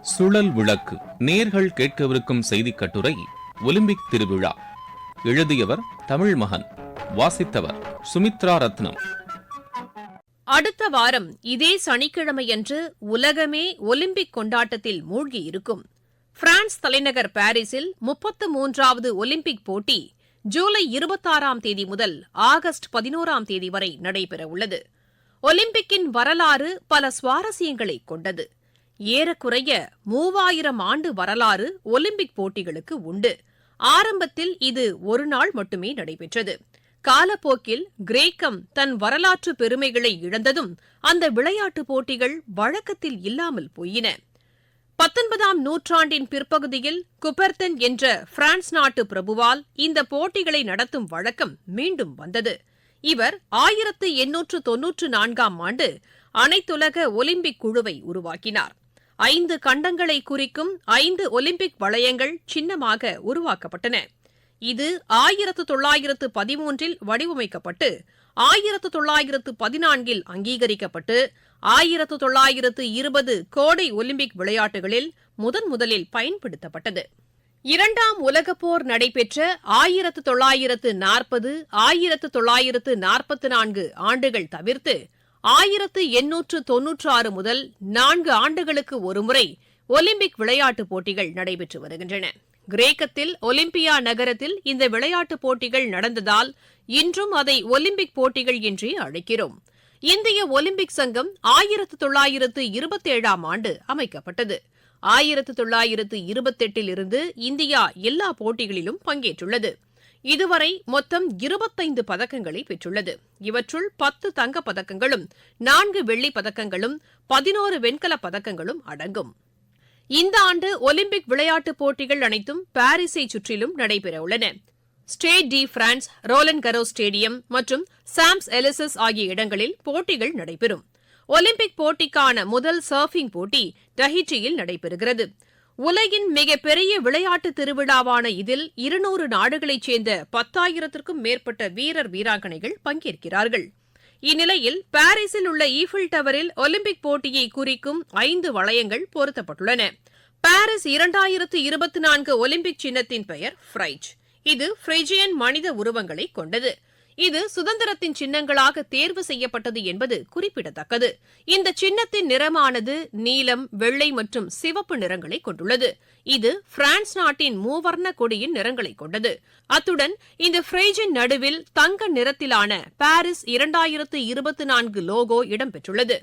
சுழல் விளக்கு. நேர்கள் கேட்கவிருக்கும் செய்திக் கட்டுரை ஒலிம்பிக் திருவிழா. எழுதியவர் தமிழ் மகன் வாசித்தவர் சுமித்ரா ரத்னம். அடுத்த வாரம் இதே சனிக்கிழமையன்று உலகமே ஒலிம்பிக் கொண்டாட்டத்தில் மூழ்கியிருக்கும். பிரான்ஸ் தலைநகர் பாரிஸில் முப்பத்து மூன்றாவது ஒலிம்பிக் போட்டி ஜூலை இருபத்தாறாம் தேதி முதல் ஆகஸ்ட் பதினோராம் தேதி வரை நடைபெறவுள்ளது. ஒலிம்பிக்கின் வரலாறு பல சுவாரஸ்யங்களை கொண்டது. ஏறக்குறைய மூவாயிரம் ஆண்டு வரலாறு ஒலிம்பிக் போட்டிகளுக்கு உண்டு. ஆரம்பத்தில் இது ஒரு நாள் மட்டுமே நடைபெற்றது. காலப்போக்கில் கிரேக்கம் தன் வரலாற்று பெருமைகளை இழந்ததும் அந்த விளையாட்டுப் போட்டிகள் வழக்கத்தில் இல்லாமல் போயின. பத்தொன்பதாம் நூற்றாண்டின் பிற்பகுதியில் குபெர்தன் என்ற பிரான்ஸ் நாட்டு பிரபுவால் இந்த போட்டிகளை நடத்தும் வழக்கம் மீண்டும் வந்தது. இவர் ஆயிரத்து எண்ணூற்று தொன்னூற்று நான்காம் ஆண்டு அனைத்துலக ஒலிம்பிக் குழுவை உருவாக்கினார். ஐந்து கண்டங்களை குறிக்கும் ஐந்து ஒலிம்பிக் வளையங்கள் சின்னமாக உருவாக்கப்பட்டன. இது ஆயிரத்து தொள்ளாயிரத்து பதிமூன்றில் வடிவமைக்கப்பட்டு ஆயிரத்து தொள்ளாயிரத்து பதினான்கில் அங்கீகரிக்கப்பட்டு ஆயிரத்து தொள்ளாயிரத்து இருபது கோடை ஒலிம்பிக் விளையாட்டுகளில் முதன் முதலில் பயன்படுத்தப்பட்டது. இரண்டாம் உலகப்போர் நடைபெற்ற ஆயிரத்து தொள்ளாயிரத்து நாற்பது ஆயிரத்து தொள்ளாயிரத்து நாற்பத்து நான்கு ஆண்டுகள் தவிர்த்து ஆயிரத்து எண்ணூற்று தொன்னூற்றாறு முதல் நான்கு ஆண்டுகளுக்கு ஒருமுறை ஒலிம்பிக் விளையாட்டுப் போட்டிகள் நடைபெற்று வருகின்றன. கிரேக்கத்தில் ஒலிம்பியா நகரத்தில் இந்த விளையாட்டுப் போட்டிகள் நடந்ததால் இன்றும் அதை ஒலிம்பிக் போட்டிகள் என்றே அழைக்கிறோம். இந்திய ஒலிம்பிக் சங்கம் ஆயிரத்து தொள்ளாயிரத்து இருபத்தேழாம் ஆண்டு அமைக்கப்பட்டது. ஆயிரத்து தொள்ளாயிரத்து இருபத்தெட்டில் இருந்து இந்தியா எல்லா போட்டிகளிலும் பங்கேற்றுள்ளது. இதுவரை மொத்தம் இருபத்தைந்து பதக்கங்களை பெற்றுள்ளது. இவற்றுள் பத்து தங்கப் பதக்கங்களும் நான்கு வெள்ளிப் பதக்கங்களும் பதினோரு வெண்கலப் பதக்கங்களும் அடங்கும். இந்த ஆண்டு ஒலிம்பிக் விளையாட்டுப் போட்டிகள் அனைத்தும் பாரிஸை சுற்றிலும் நடைபெறவுள்ளன. Stade de France Roland Garros stadium மற்றும் சாம்ஸ் எலிசஸ் ஆகிய இடங்களில் போட்டிகள் நடைபெறும். ஒலிம்பிக் போட்டிக்கான முதல் சர்ஃபிங் போட்டி டஹிட்டியில் நடைபெறுகிறது. உலகின் மிகப்பெரிய விளையாட்டு திருவிழாவான இதில் இருநூறு நாடுகளைச் சேர்ந்த பத்தாயிரத்திற்கும் மேற்பட்ட வீரர் வீராங்கனைகள் பங்கேற்கிறார்கள். இந்நிலையில் பாரிஸில் உள்ள ஈஃபில் டவரில் ஒலிம்பிக் போட்டியை குறிக்கும் ஐந்து வளையங்கள் பொருத்தப்பட்டுள்ளன. பாரிஸ் இரண்டாயிரத்து இருபத்தி நான்கு ஒலிம்பிக் சின்னத்தின் பெயர் ஃப்ரைஜ் இது ஃப்ரிஜியன் மனித உருவங்களை கொண்டது. இது சுதந்திரத்தின் சின்னங்களாக தேர்வு செய்யப்பட்டது என்பது குறிப்பிடத்தக்கது. இந்த சின்னத்தின் நிறமானது நீலம் வெள்ளை மற்றும் சிவப்பு நிறங்களை கொண்டுள்ளது. இது பிரான்ஸ் நாட்டின் மூவர்ண கொடியின் நிறங்களை கொண்டது. அத்துடன் இந்த ஃப்ரேஜின் நடுவில் தங்க நிறத்திலான பாரிஸ் இரண்டாயிரத்து இருபத்தி நான்கு லோகோ இடம்பெற்றுள்ளது.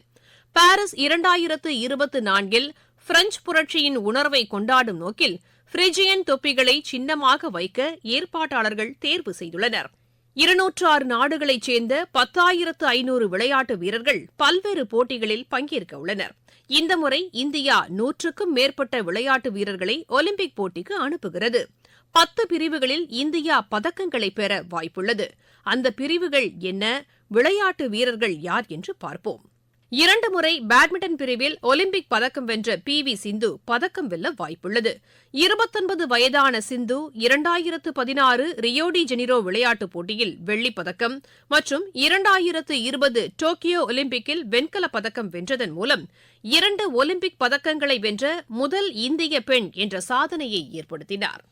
பாரிஸ் இரண்டாயிரத்து இருபத்தி நான்கில் பிரெஞ்சு புரட்சியின் உணர்வை கொண்டாடும் நோக்கில் பிரிஜியன் தொப்பிகளை சின்னமாக வைக்க ஏற்பாட்டாளர்கள் தேர்வு செய்துள்ளனர். இருநூற்று ஆறு நாடுகளைச் சேர்ந்த பத்தாயிரத்து ஐநூறு விளையாட்டு வீரர்கள் பல்வேறு போட்டிகளில் பங்கேற்க உள்ளனர். இந்த முறை இந்தியா நூற்றுக்கும் மேற்பட்ட விளையாட்டு வீரர்களை ஒலிம்பிக் போட்டிக்கு அனுப்புகிறது. பத்து பிரிவுகளில் இந்தியா பதக்கங்களை பெற வாய்ப்புள்ளது. அந்த பிரிவுகள் என்ன? விளையாட்டு வீரர்கள் யார் என்று பார்ப்போம். இரண்டு முறை பேட்மிண்டன் பிரிவில் ஒலிம்பிக் பதக்கம் வென்ற பி வி சிந்து பதக்கம் வெல்ல வாய்ப்புள்ளது. இருபத்தொன்பது வயதான சிந்து இரண்டாயிரத்து பதினாறு ரியோடி ஜெனிரோ விளையாட்டுப் போட்டியில் வெள்ளிப் பதக்கம் மற்றும் இரண்டாயிரத்து இருபது டோக்கியோ ஒலிம்பிக்கில் வெண்கலப் பதக்கம் வென்றதன் மூலம் இரண்டு ஒலிம்பிக் பதக்கங்களை வென்ற முதல் இந்திய பெண் என்ற சாதனையை ஏற்படுத்தினார்.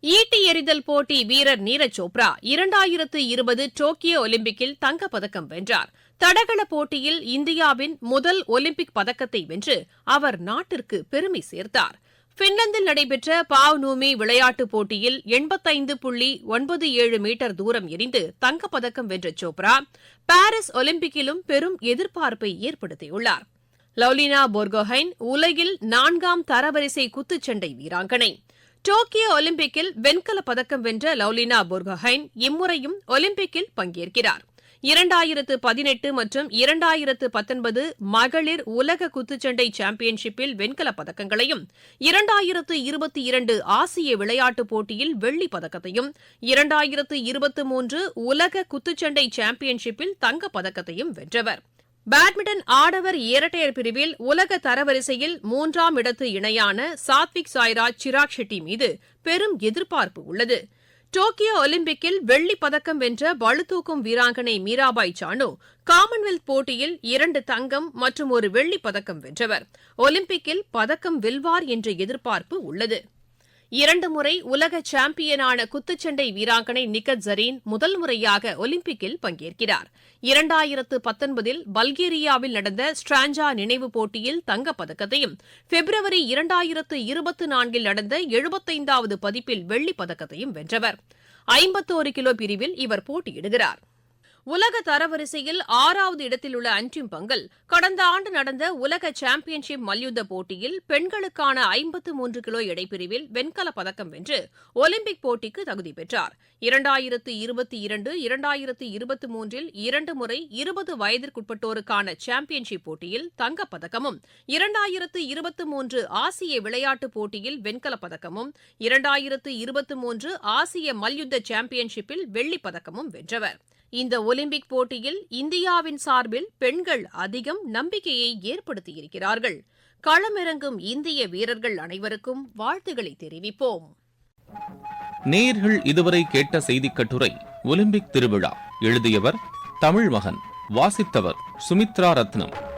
ஈட்டி எறிதல் போட்டி வீரர் நீரஜ் சோப்ரா இரண்டாயிரத்து இருபது டோக்கியோ ஒலிம்பிக்கில் தங்கப்பதக்கம் வென்றார். தடகள போட்டியில் இந்தியாவின் முதல் ஒலிம்பிக் பதக்கத்தை வென்று அவர் நாட்டிற்கு பெருமை சேர்த்தார். பின்லாந்தில் நடைபெற்ற பாவ் நூமி விளையாட்டுப் போட்டியில் எண்பத்தைந்து புள்ளி ஒன்பது ஏழு மீட்டர் தூரம் எரிந்து தங்கப்பதக்கம் வென்ற சோப்ரா பாரிஸ் ஒலிம்பிக்கிலும் பெரும் எதிர்பார்ப்பை ஏற்படுத்தியுள்ளார். லவ்லினா போர்கோஹைன் உலகில் நான்காம் தரவரிசை குத்துச்சண்டை வீராங்கனை. டோக்கியோ ஒலிம்பிக்கில் வெண்கலப் பதக்கம் வென்ற லவ்லினா போர்கோஹைன் இம்முறையும் ஒலிம்பிக்கில் பங்கேற்கிறார். இரண்டாயிரத்து பதினெட்டு மற்றும் இரண்டாயிரத்து பத்தொன்பது மகளிர் உலக குத்துச்சண்டை சாம்பியன்ஷிப்பில் வெண்கலப் பதக்கங்களையும் இரண்டாயிரத்து இருபத்தி இரண்டு ஆசிய விளையாட்டுப் போட்டியில் வெள்ளிப் பதக்கத்தையும் இரண்டாயிரத்து இருபத்தி மூன்று உலக குத்துச்சண்டை சாம்பியன்ஷிப்பில் தங்கப் பதக்கத்தையும் வென்றவர். பேட்மிண்டன் ஆடவர் இரட்டையர் பிரிவில் உலக தரவரிசையில் மூன்றாம் இடத்து இணையான சாத்விக் சாய்ராஜ் சிராக் ஷெட்டி மீது பெரும் எதிர்பார்ப்பு உள்ளது. டோக்கியோ ஒலிம்பிக்கில் வெள்ளிப் பதக்கம் வென்ற பளுதூக்கும் வீராங்கனை மீராபாய் சானு காமன்வெல்த் போட்டியில் இரண்டு தங்கம் மற்றும் ஒரு வெள்ளிப் பதக்கம் வென்றவர். ஒலிம்பிக்கில் பதக்கம் வெல்வார் என்ற எதிர்பார்ப்பு உள்ளது. இரண்டு முறை உலக சாம்பியனான குத்துச்சண்டை வீராங்கனை நிக்கத் ஜரீன் முதல் முறையாக ஒலிம்பிக்கில் பங்கேற்கிறார். இரண்டாயிரத்து பத்தொன்பதில் பல்கேரியாவில் நடந்த ஸ்ட்ராஞ்சா நினைவுப் போட்டியில் தங்கப் பதக்கத்தையும் பிப்ரவரி இரண்டாயிரத்து இருபத்தி நான்கில் நடந்த எழுபத்தைந்தாவது பதிப்பில் வெள்ளிப் பதக்கத்தையும் வென்றவர். ஐம்பத்தோரு கிலோ பிரிவில் இவர் போட்டியிடுகிறார். உலக தரவரிசையில் ஆறாவது இடத்தில் உள்ள அன்டிம் பங்கல் கடந்த ஆண்டு நடந்த உலக சாம்பியன்ஷிப் மல்யுத்த போட்டியில் பெண்களுக்கான ஐம்பத்து மூன்று கிலோ எடைப்பிரிவில் வெண்கலப் பதக்கம் வென்று ஒலிம்பிக் போட்டிக்கு தகுதி பெற்றார். இரண்டாயிரத்து இருபத்தி இரண்டு இரண்டாயிரத்து இருபத்தி மூன்றில் இரண்டு முறை இருபது வயதிற்குட்பட்டோருக்கான சாம்பியன்ஷிப் போட்டியில் தங்கப் பதக்கமும் இரண்டாயிரத்து இருபத்தி மூன்று ஆசிய விளையாட்டுப் போட்டியில் வெண்கலப் பதக்கமும் இரண்டாயிரத்து இருபத்தி மூன்று ஆசிய மல்யுத்த சாம்பியன்ஷிப்பில் வெள்ளிப் பதக்கமும் வென்றவர். இந்த ஒலிம்பிக் போட்டியில் இந்தியாவின் சார்பில் பெண்கள் அதிகம் நம்பிக்கையை ஏற்படுத்தியிருக்கிறார்கள். களமிறங்கும் இந்திய வீரர்கள் அனைவருக்கும் வாழ்த்துக்களை தெரிவிப்போம். நேர்கள் இதுவரை கேட்ட செய்திக் கட்டுரை ஒலிம்பிக் திருவிழா. எழுதியவர் தமிழ் மகன் வாசித்தவர் சுமித்ரா ரத்னம்.